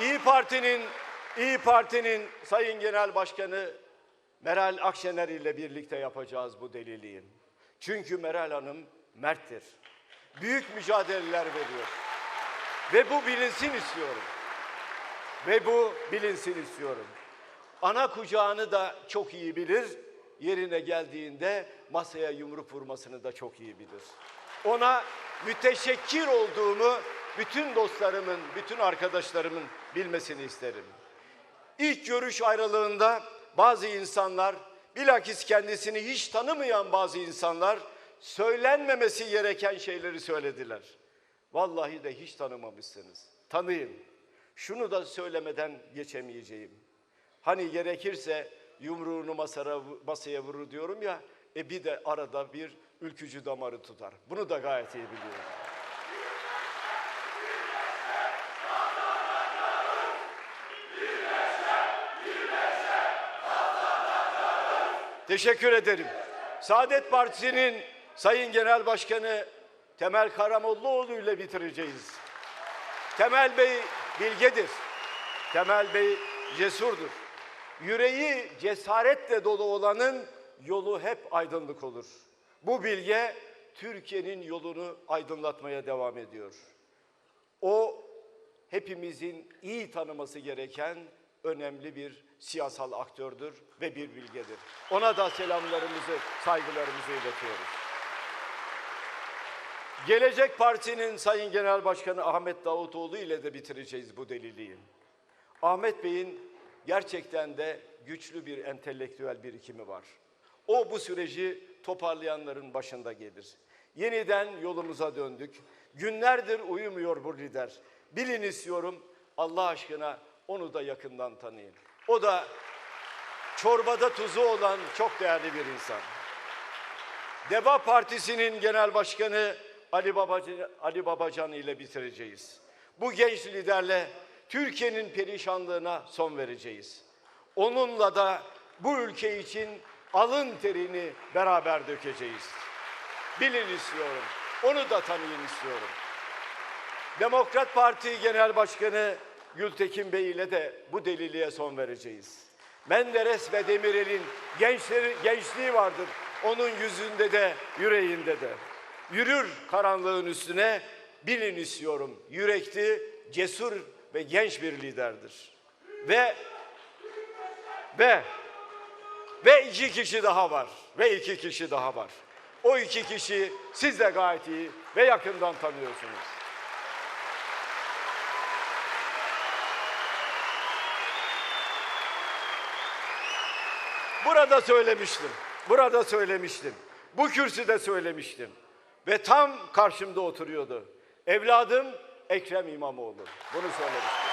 İyi Parti'nin İyi Parti'nin Sayın Genel Başkanı Meral Akşener ile birlikte yapacağız bu deliliği. Çünkü Meral Hanım merttir. Büyük mücadeleler veriyor. Ve bu bilinsin istiyorum. Ve bu bilinsin istiyorum. Ana kucağını da çok iyi bilir. Yerine geldiğinde masaya yumruk vurmasını da çok iyi bilir. Ona müteşekkir olduğumu bütün dostlarımın, bütün arkadaşlarımın bilmesini isterim. İlk görüş ayrılığında bazı insanlar, bilakis kendisini hiç tanımayan bazı insanlar söylenmemesi gereken şeyleri söylediler. Vallahi de hiç tanımamışsınız. Tanıyın. Şunu da söylemeden geçemeyeceğim. Hani gerekirse yumruğunu masara, masaya vurur diyorum ya, e bir de arada bir ülkücü damarı tutar. Bunu da gayet iyi biliyorum. Teşekkür ederim. Saadet Partisi'nin Sayın Genel Başkanı Temel Karamollaoğlu ile bitireceğiz. Temel Bey bilgedir. Temel Bey cesurdur. Yüreği cesaretle dolu olanın yolu hep aydınlık olur. Bu bilge Türkiye'nin yolunu aydınlatmaya devam ediyor. O hepimizin iyi tanıması gereken önemli bir siyasal aktördür ve bir bilgedir. Ona da selamlarımızı, saygılarımızı iletiyoruz. Gelecek Parti'nin Sayın Genel Başkanı Ahmet Davutoğlu ile de bitireceğiz bu deliliği. Ahmet Bey'in gerçekten de güçlü bir entelektüel birikimi var. O bu süreci toparlayanların başında gelir. Yeniden yolumuza döndük. Günlerdir uyumuyor bu lider. Bilin istiyorum Allah aşkına onu da yakından tanıyın. O da çorbada tuzu olan çok değerli bir insan. Deva Partisi'nin genel başkanı Ali Babacan, Ali Babacan ile bitireceğiz. Bu genç liderle Türkiye'nin perişanlığına son vereceğiz. Onunla da bu ülke için alın terini beraber dökeceğiz. Bilin istiyorum. Onu da tanıyın istiyorum. Demokrat Parti Genel Başkanı Gültekin Bey ile de bu deliliğe son vereceğiz. Menderes ve Demirel'in gençleri, gençliği vardır. Onun yüzünde de yüreğinde de. Yürür karanlığın üstüne bilin istiyorum. Yürekli, cesur ve genç bir liderdir. Ve ve ve iki kişi daha var. Ve iki kişi daha var. O iki kişi siz de gayet iyi ve yakından tanıyorsunuz. Burada söylemiştim. Burada söylemiştim. Bu kürsüde söylemiştim. Ve tam karşımda oturuyordu. Evladım Ekrem İmamoğlu. Bunu söylemiştim.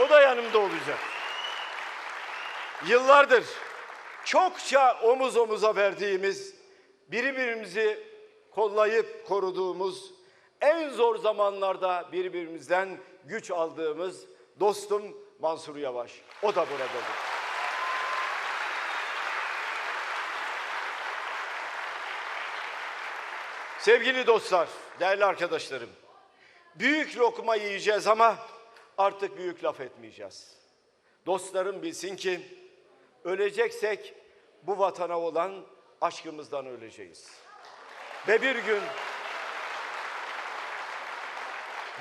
O da yanımda olacak. Yıllardır çokça omuz omuza verdiğimiz, birbirimizi kollayıp koruduğumuz, en zor zamanlarda birbirimizden güç aldığımız dostum Mansur Yavaş. O da buradadır. Sevgili dostlar, değerli arkadaşlarım. Büyük lokma yiyeceğiz ama artık büyük laf etmeyeceğiz. Dostlarım bilsin ki öleceksek bu vatana olan aşkımızdan öleceğiz. Ve bir gün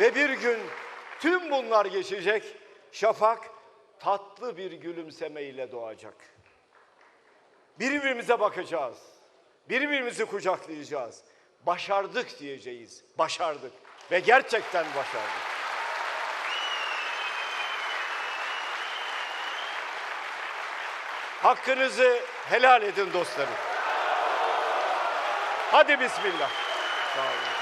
ve bir gün tüm bunlar geçecek. Şafak tatlı bir gülümsemeyle doğacak. Birbirimize bakacağız. Birbirimizi kucaklayacağız. Başardık diyeceğiz. Başardık. Ve gerçekten başardık. Hakkınızı helal edin dostlarım. Hadi bismillah. Sağ olun.